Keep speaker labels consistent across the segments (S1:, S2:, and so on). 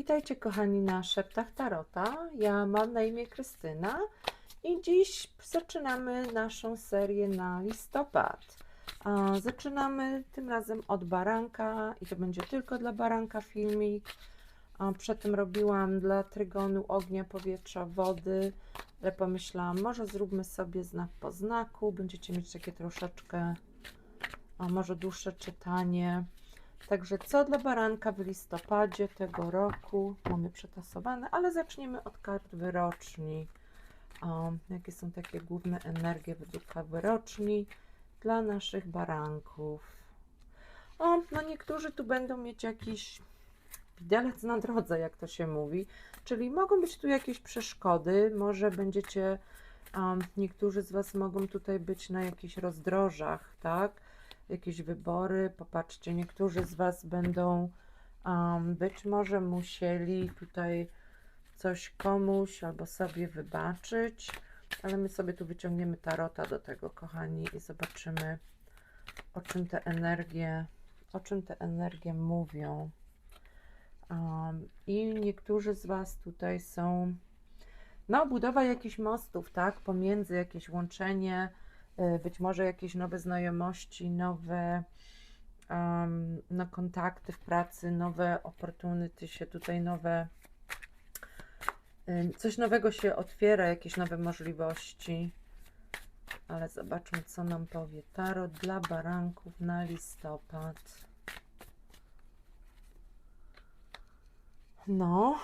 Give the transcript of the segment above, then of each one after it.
S1: Witajcie kochani na Szeptach Tarota. Ja mam na imię Krystyna i dziś zaczynamy naszą serię na listopad. Zaczynamy tym razem od baranka i to będzie tylko dla baranka filmik. A, Przedtem robiłam dla trygonu ognia, powietrza, wody, ale pomyślałam, może zróbmy sobie znak po znaku. Będziecie mieć takie troszeczkę, może dłuższe czytanie. Także co dla baranka w listopadzie tego roku mamy przetasowane, ale zaczniemy od kart wyroczni. Jakie są takie główne energie według kart wyroczni dla naszych baranków? O, no niektórzy tu będą mieć jakiś widelec na drodze, jak to się mówi, czyli mogą być tu jakieś przeszkody, może będziecie, um, niektórzy z Was mogą tutaj być na jakichś rozdrożach, tak? Jakieś wybory. Popatrzcie, niektórzy z Was będą um, być może musieli tutaj coś komuś albo sobie wybaczyć, ale my sobie tu wyciągniemy tarota do tego, kochani, i zobaczymy, o czym te energie, o czym te energie mówią. Um, I niektórzy z Was tutaj są, no, budowa jakichś mostów, tak, pomiędzy jakieś łączenie, być może jakieś nowe znajomości, nowe um, no, kontakty w pracy, nowe opportunity się tutaj, nowe, coś nowego się otwiera, jakieś nowe możliwości. Ale zobaczmy, co nam powie Tarot dla baranków na listopad. No.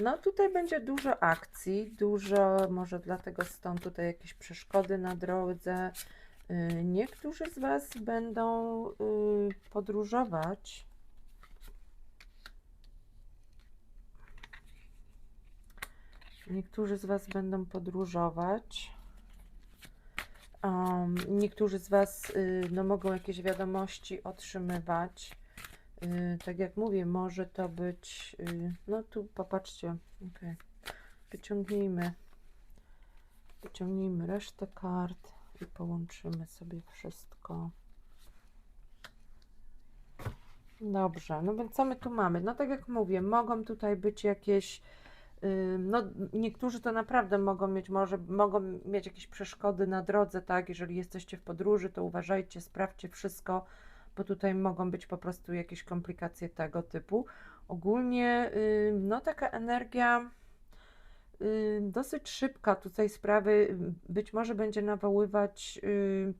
S1: No tutaj będzie dużo akcji, dużo, może dlatego stąd tutaj jakieś przeszkody na drodze. Y, Niektórzy z Was będą y, podróżować. Niektórzy z Was będą podróżować. Um, niektórzy z Was y, no, mogą jakieś wiadomości otrzymywać. Y, tak jak mówię, może to być. y, No tu popatrzcie. Okay. Wyciągnijmy. Wyciągnijmy resztę kart i połączymy sobie wszystko. Dobrze, no więc co my tu mamy? No tak jak mówię, mogą tutaj być jakieś. y, No, niektórzy to naprawdę mogą mieć, może mogą mieć jakieś przeszkody na drodze, tak? Jeżeli jesteście w podróży, to uważajcie, sprawdźcie wszystko, bo tutaj mogą być po prostu jakieś komplikacje tego typu. Ogólnie, y, no taka energia y, dosyć szybka tutaj sprawy być może będzie nawoływać y,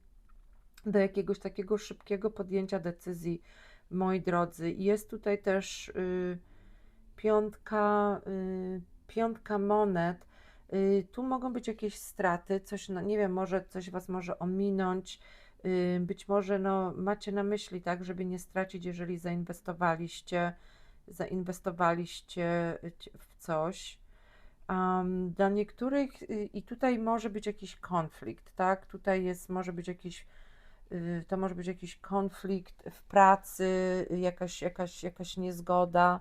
S1: do jakiegoś takiego szybkiego podjęcia decyzji, moi drodzy. Jest tutaj też piątka, piątka monet. Tu mogą być jakieś straty, coś, no nie wiem, może coś Was może ominąć. Y, Być może no, macie na myśli, tak, żeby nie stracić, jeżeli zainwestowaliście, zainwestowaliście w coś. Um, dla niektórych, y, i tutaj może być jakiś konflikt, tak? Tutaj jest, może być jakiś, y, to może być jakiś konflikt w pracy, y, jakaś, jakaś, jakaś niezgoda,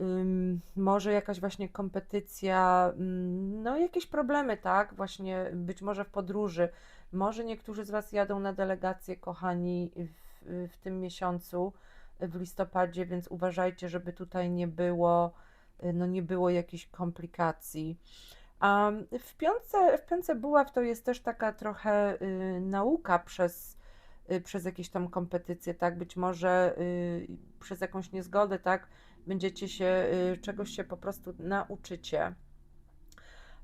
S1: ym, może jakaś właśnie kompetycja, ym, no jakieś problemy, tak? Właśnie być może w podróży. Może niektórzy z Was jadą na delegację, kochani, w, w tym miesiącu, w listopadzie, więc uważajcie, żeby tutaj nie było no nie było jakichś komplikacji. A w piątce, w piątce buław to jest też taka trochę y, nauka przez, y, przez jakieś tam kompetycje, tak? Być może y, przez jakąś niezgodę, tak? Będziecie się, y, czegoś się po prostu nauczycie.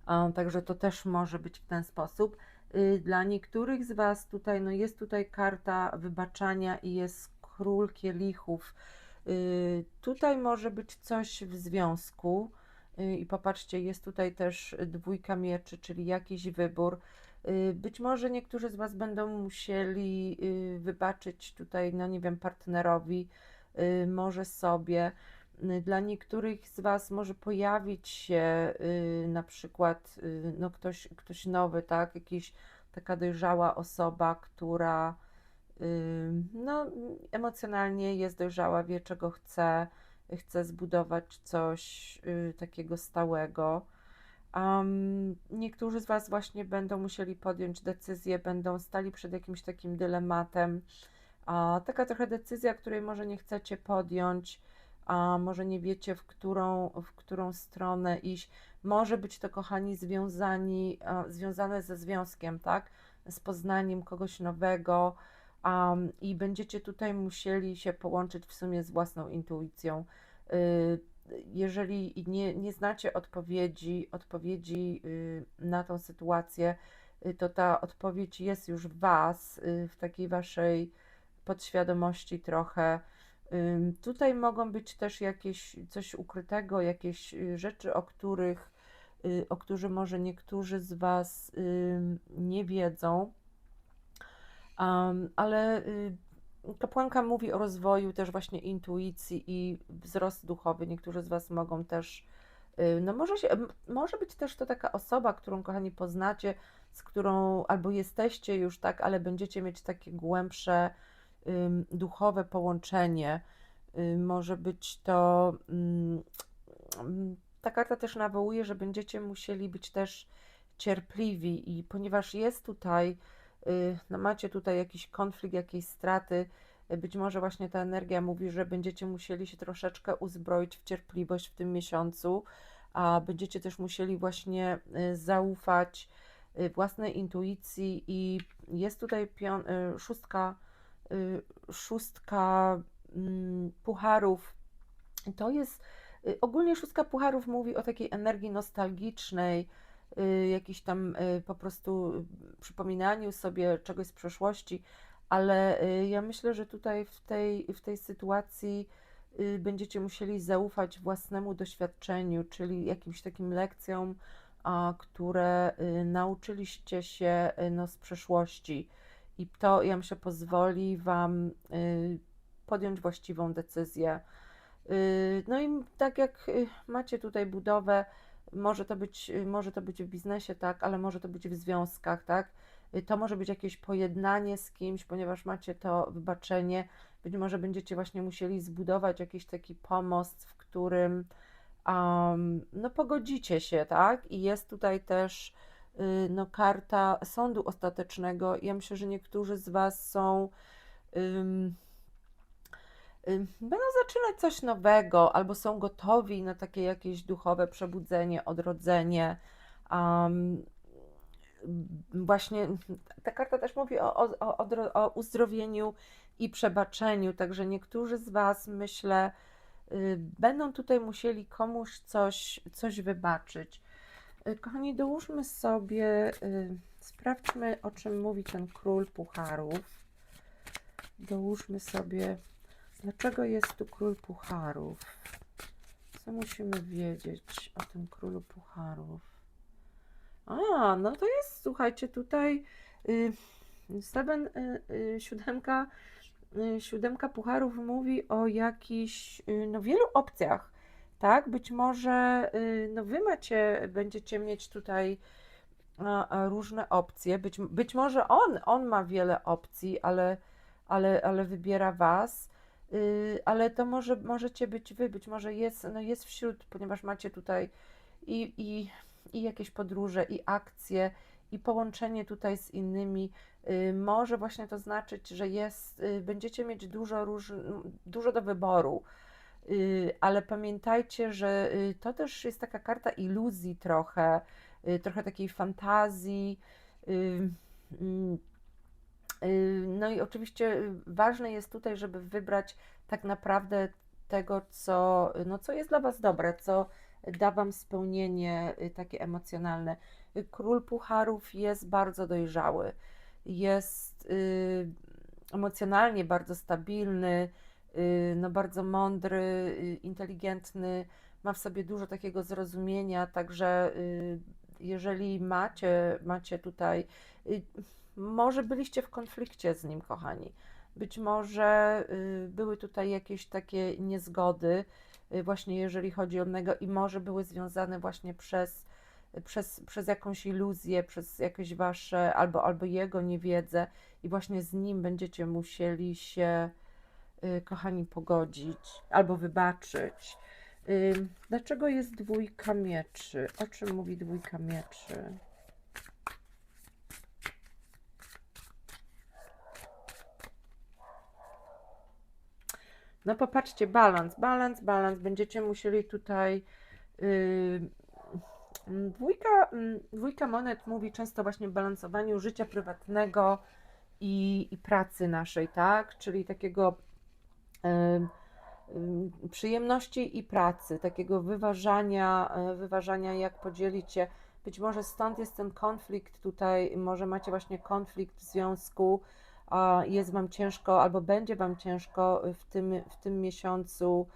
S1: A, także to też może być w ten sposób. Y, Dla niektórych z Was tutaj, no jest tutaj karta wybaczania i jest król kielichów. Y, Tutaj może być coś w związku. Y, I popatrzcie, jest tutaj też dwójka mieczy, czyli jakiś wybór. Być może niektórzy z Was będą musieli wybaczyć tutaj, no nie wiem, partnerowi, może sobie. Y, Dla niektórych z Was może pojawić się y, na przykład y, no ktoś, ktoś nowy, tak? Jakiś taka dojrzała osoba, która no, emocjonalnie jest dojrzała, wie czego chce, chce zbudować coś takiego stałego. Am, niektórzy z Was właśnie będą musieli podjąć decyzję, będą stali przed jakimś takim dylematem. A, taka trochę decyzja, której może nie chcecie podjąć, a może nie wiecie, w którą, w którą stronę iść. Może być to, kochani, związani, a, związane ze związkiem, tak? Z poznaniem kogoś nowego. am, I będziecie tutaj musieli się połączyć w sumie z własną intuicją. Y, jeżeli nie, nie znacie odpowiedzi, odpowiedzi y, na tą sytuację, y, to ta odpowiedź jest już w Was, w takiej Waszej podświadomości trochę. Tutaj mogą być też jakieś coś ukrytego, jakieś y, rzeczy, o których, y, o których może niektórzy z Was nie wiedzą. Ale y, kapłanka mówi o rozwoju też właśnie intuicji i wzrost duchowy. Niektórzy z Was mogą też, no może się, może być też to taka osoba, którą kochani poznacie, z którą albo jesteście już tak, ale będziecie mieć takie głębsze duchowe połączenie. Y, może być to, mm, mm, ta karta też nawołuje, że będziecie musieli być też cierpliwi i ponieważ jest tutaj y, no macie tutaj jakiś konflikt, jakieś straty, y, być może właśnie ta energia mówi, że będziecie musieli się troszeczkę uzbroić w cierpliwość w tym miesiącu, a będziecie też musieli właśnie zaufać własnej intuicji i jest tutaj pion, szóstka, szóstka mm, pucharów. To jest y, ogólnie szóstka pucharów mówi o takiej energii nostalgicznej, y, jakiś tam y, po prostu y, przypominaniu sobie czegoś z przeszłości, ale y, ja myślę, że tutaj w tej, w tej sytuacji y, będziecie musieli zaufać własnemu doświadczeniu, czyli jakimś takim lekcjom, które y, nauczyliście się y, no, z przeszłości. I to, ja myślę, pozwoli Wam y, podjąć właściwą decyzję. Y, No i tak jak y, macie tutaj budowę, może to być, może to być w biznesie, tak, ale może to być w związkach, tak. To może być jakieś pojednanie z kimś, ponieważ macie to wybaczenie. Być może będziecie właśnie musieli zbudować jakiś taki pomost, w którym um, no pogodzicie się, tak? I jest tutaj też no, karta sądu ostatecznego. Ja myślę, że niektórzy z Was są ym, będą zaczynać coś nowego, albo są gotowi na takie jakieś duchowe przebudzenie, odrodzenie. Um, właśnie ta karta też mówi o, o, o, o uzdrowieniu i przebaczeniu, także niektórzy z Was, myślę, y, będą tutaj musieli komuś coś, coś wybaczyć. Y, Kochani, dołóżmy sobie, y, sprawdźmy, o czym mówi ten król pucharów. Dołóżmy sobie, dlaczego jest tu król pucharów. Co musimy wiedzieć o tym królu pucharów? A, no to jest, słuchajcie, tutaj y, seven, y, siódemka, siódemka pucharów mówi o jakichś, no wielu opcjach, tak? Być może, y, no wy macie, będziecie mieć tutaj różne opcje, być, być może on, on ma wiele opcji, ale, ale, ale wybiera was, y, ale to może, możecie być wy, być może jest, no jest wśród, ponieważ macie tutaj i, i i jakieś podróże, i akcje, i połączenie tutaj z innymi. y, Może właśnie to znaczyć, że jest, będziecie mieć dużo, róż, dużo do wyboru, ale pamiętajcie, że y, to też jest taka karta iluzji trochę, y, trochę takiej fantazji. y, mm, y, No i oczywiście y, ważne jest tutaj, żeby wybrać tak naprawdę tego, co, no, co jest dla Was dobre, co da Wam spełnienie y, takie emocjonalne. Y, Król Pucharów jest bardzo dojrzały, jest y, emocjonalnie bardzo stabilny, y, no bardzo mądry, y, inteligentny, ma w sobie dużo takiego zrozumienia, także y, jeżeli macie, macie tutaj, y, może byliście w konflikcie z nim, kochani. Być może y, były tutaj jakieś takie niezgody, y, właśnie jeżeli chodzi o niego, i może były związane właśnie przez, przez, przez jakąś iluzję, przez jakieś wasze albo, albo jego niewiedzę, i właśnie z nim będziecie musieli się, y, kochani, pogodzić albo wybaczyć. Ym, Dlaczego jest dwójka mieczy? O czym mówi dwójka mieczy? No popatrzcie, balans, balans, balans. Będziecie musieli tutaj. Dwójka, dwójka monet mówi często właśnie o balansowaniu życia prywatnego i, i pracy naszej, tak? Czyli takiego przyjemności i pracy, takiego wyważania, e, wyważania, jak podzielić się. Być może stąd jest ten konflikt tutaj, może macie właśnie konflikt w związku, a jest Wam ciężko, albo będzie Wam ciężko w tym, w tym miesiącu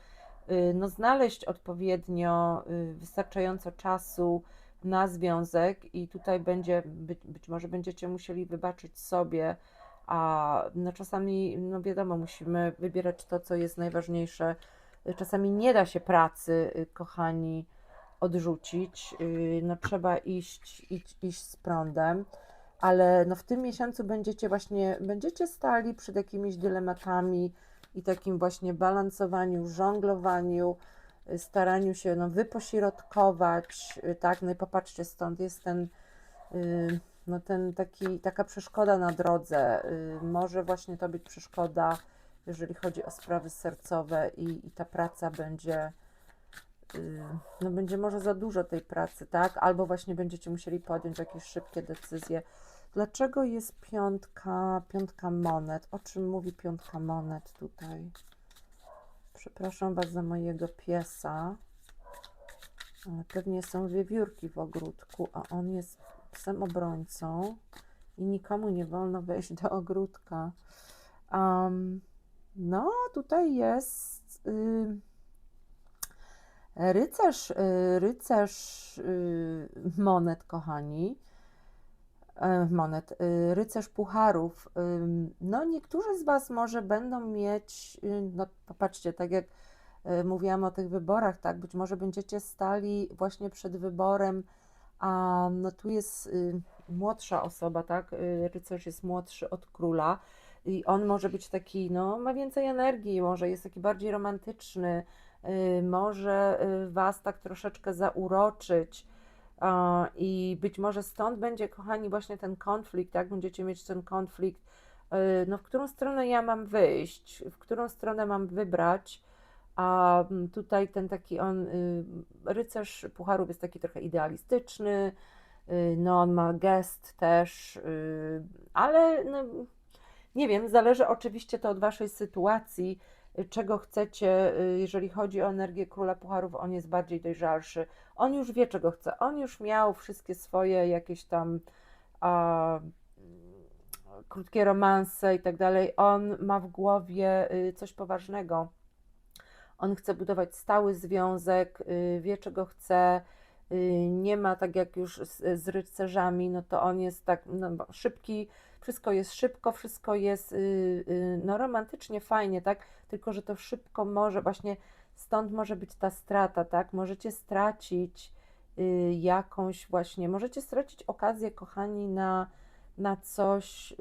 S1: y, no, znaleźć odpowiednio y, wystarczająco czasu na związek i tutaj będzie, być, być może będziecie musieli wybaczyć sobie, a no, czasami, no wiadomo, musimy wybierać to, co jest najważniejsze. Czasami nie da się pracy, y, kochani, odrzucić. y, No trzeba iść, iść, iść z prądem ale no w tym miesiącu będziecie właśnie, będziecie stali przed jakimiś dylematami i takim właśnie balansowaniu, żonglowaniu, y, staraniu się no, wypośrodkować, tak, no i popatrzcie, stąd jest ten, y, no ten taki, taka przeszkoda na drodze, y, może właśnie to być przeszkoda, jeżeli chodzi o sprawy sercowe i, i ta praca będzie, y, no będzie może za dużo tej pracy, tak, albo właśnie będziecie musieli podjąć jakieś szybkie decyzje, Dlaczego jest piątka, piątka monet? O czym mówi piątka monet tutaj? Przepraszam Was za mojego piesa. Pewnie są wiewiórki w ogródku, a on jest psem obrońcą i nikomu nie wolno wejść do ogródka. Um, no, tutaj jest y, rycerz, y, rycerz y, monet, kochani e, monet, y, rycerz pucharów. No, niektórzy z Was może będą mieć, no popatrzcie, tak jak mówiłam o tych wyborach, tak, być może będziecie stali właśnie przed wyborem, a no tu jest y, młodsza osoba, tak, y, rycerz jest młodszy od króla i on może być taki, no, ma więcej energii, może jest taki bardziej romantyczny, y, może y, Was tak troszeczkę zauroczyć, a, I być może stąd będzie, kochani, właśnie ten konflikt, tak? Będziecie mieć ten konflikt, y, no w którą stronę ja mam wyjść, w którą stronę mam wybrać. A mm, tutaj ten taki on, y, rycerz pucharów jest taki trochę idealistyczny, y, no on ma gest też, y, ale no, nie wiem, zależy oczywiście to od waszej sytuacji, czego chcecie, jeżeli chodzi o energię króla pucharów, on jest bardziej dojrzalszy. On już wie, czego chce. On już miał wszystkie swoje jakieś tam a, krótkie romanse i tak dalej. On ma w głowie coś poważnego. On chce budować stały związek, y, wie, czego chce. y, Nie ma tak jak już z, z rycerzami, no to on jest tak no, szybki, wszystko jest szybko, wszystko jest y, no, romantycznie, fajnie, tak? Tylko, że to szybko może właśnie stąd może być ta strata, tak? Możecie stracić jakąś właśnie, możecie stracić okazję, kochani, na, na coś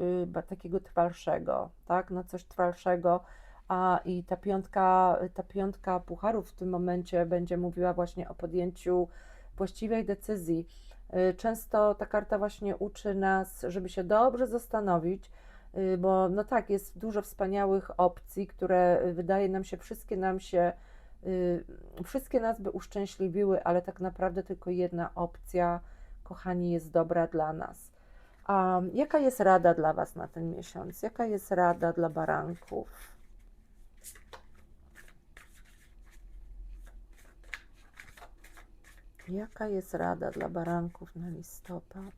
S1: takiego trwalszego, tak? Na coś trwalszego. A i ta piątka, ta piątka pucharów w tym momencie będzie mówiła właśnie o podjęciu właściwej decyzji. Y, Często ta karta właśnie uczy nas, żeby się dobrze zastanowić, y, bo no tak, jest dużo wspaniałych opcji, które y, wydaje nam się, wszystkie nam się, wszystkie nas by uszczęśliwiły, ale tak naprawdę tylko jedna opcja, kochani, jest dobra dla nas. A jaka jest rada dla Was na ten miesiąc? Jaka jest rada dla baranków? Jaka jest rada dla baranków na listopad?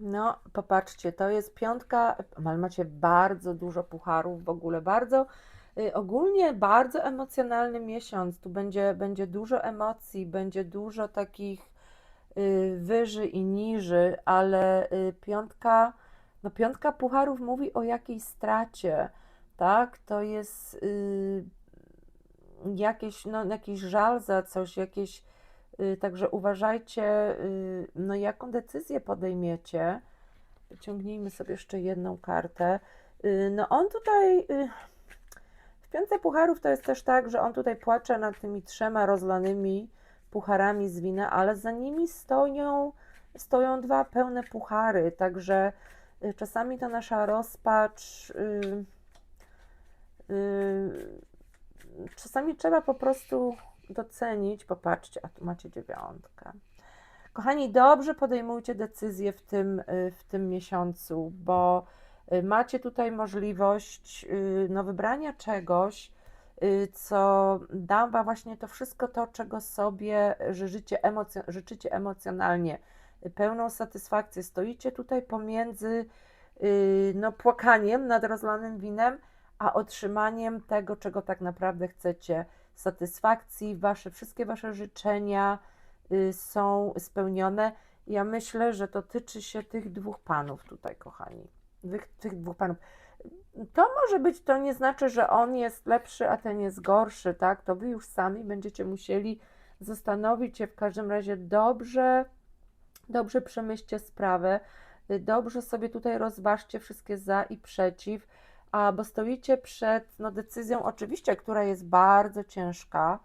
S1: No, popatrzcie, to jest piątka, ale macie bardzo dużo pucharów w ogóle, bardzo, y, ogólnie bardzo emocjonalny miesiąc. Tu będzie, będzie dużo emocji, będzie dużo takich y, wyży i niży, ale y, piątka, no piątka pucharów mówi o jakiejś stracie, tak? To jest jakieś, no, jakiś żal za coś, jakieś, y, także uważajcie, y, no jaką decyzję podejmiecie. Wyciągnijmy sobie jeszcze jedną kartę. Y, No on tutaj, y, Więcej pucharów to jest też tak, że on tutaj płacze nad tymi trzema rozlanymi pucharami z wina, ale za nimi stoją, stoją dwa pełne puchary, także czasami ta nasza rozpacz. y, y, czasami trzeba po prostu docenić. Popatrzcie, a tu macie dziewiątkę. Kochani, dobrze podejmujcie decyzje w tym, y, w tym miesiącu, bo y, macie tutaj możliwość y, no, wybrania czegoś, co da Wam właśnie to wszystko to, czego sobie życzycie, życzycie emocjonalnie, pełną satysfakcję. Stoicie tutaj pomiędzy no, płakaniem nad rozlanym winem, a otrzymaniem tego, czego tak naprawdę chcecie, satysfakcji, wasze, wszystkie Wasze życzenia y, są spełnione. Ja myślę, że to tyczy się tych dwóch panów tutaj, kochani. Tych, tych dwóch panów. To może być, to nie znaczy, że on jest lepszy, a ten jest gorszy, tak? To wy już sami będziecie musieli zastanowić się w każdym razie dobrze, dobrze przemyślcie sprawę, y, dobrze sobie tutaj rozważcie wszystkie za i przeciw, a bo stoicie przed no, decyzją, oczywiście, która jest bardzo ciężka,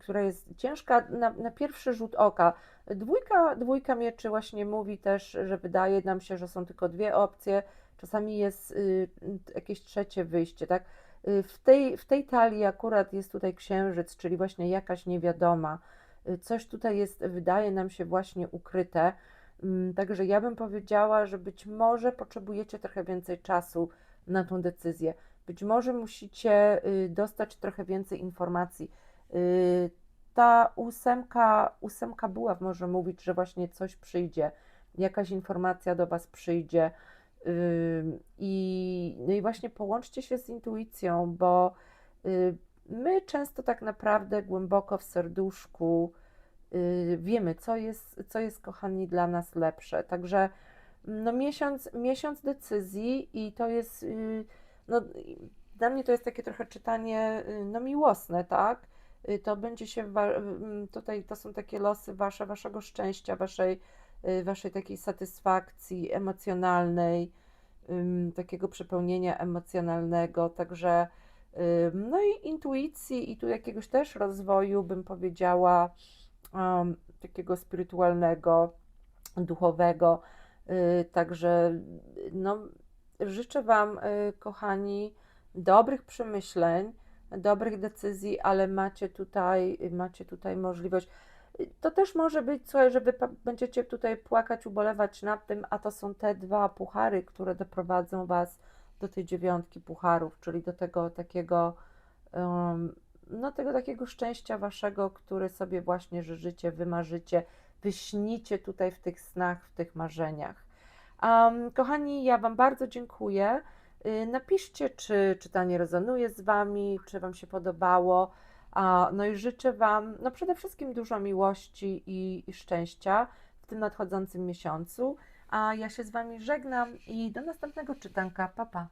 S1: która jest ciężka na, na pierwszy rzut oka. Dwójka, dwójka mieczy właśnie mówi też, że wydaje nam się, że są tylko dwie opcje, czasami jest y, jakieś trzecie wyjście, tak? Y, W tej, w tej talii akurat jest tutaj księżyc, czyli właśnie jakaś niewiadoma. Y, Coś tutaj jest, wydaje nam się właśnie ukryte. Także ja bym powiedziała, że być może potrzebujecie trochę więcej czasu na tą decyzję. Być może musicie y, dostać trochę więcej informacji. Y, Ta ósemka, ósemka buław może mówić, że właśnie coś przyjdzie, jakaś informacja do Was przyjdzie. Ym, I, no i właśnie połączcie się z intuicją, bo y, my często tak naprawdę głęboko w serduszku y, wiemy, co jest, co jest, kochani, dla nas lepsze. Także no miesiąc, miesiąc decyzji i to jest, y, no dla mnie to jest takie trochę czytanie, y, no miłosne, tak? Y, To będzie się, mm, tutaj to są takie losy wasze, waszego szczęścia, waszej, waszej takiej satysfakcji emocjonalnej, takiego przepełnienia emocjonalnego, także no i intuicji i tu jakiegoś też rozwoju, bym powiedziała, takiego spirytualnego, duchowego. Y, Także no, życzę Wam, y, kochani, dobrych przemyśleń, dobrych decyzji, ale macie tutaj, macie tutaj możliwość. To też może być, słuchaj, że Wy będziecie tutaj płakać, ubolewać nad tym, a to są te dwa puchary, które doprowadzą Was do tej dziewiątki pucharów, czyli do tego takiego, um, no tego takiego szczęścia Waszego, które sobie właśnie życzycie, wymarzycie, wyśnicie tutaj w tych snach, w tych marzeniach. Um, kochani, ja Wam bardzo dziękuję. Y, Napiszcie, czy czytanie rezonuje z Wami, czy Wam się podobało. No i życzę Wam no przede wszystkim dużo miłości i, i szczęścia w tym nadchodzącym miesiącu. A ja się z Wami żegnam i do następnego czytanka. Pa, pa.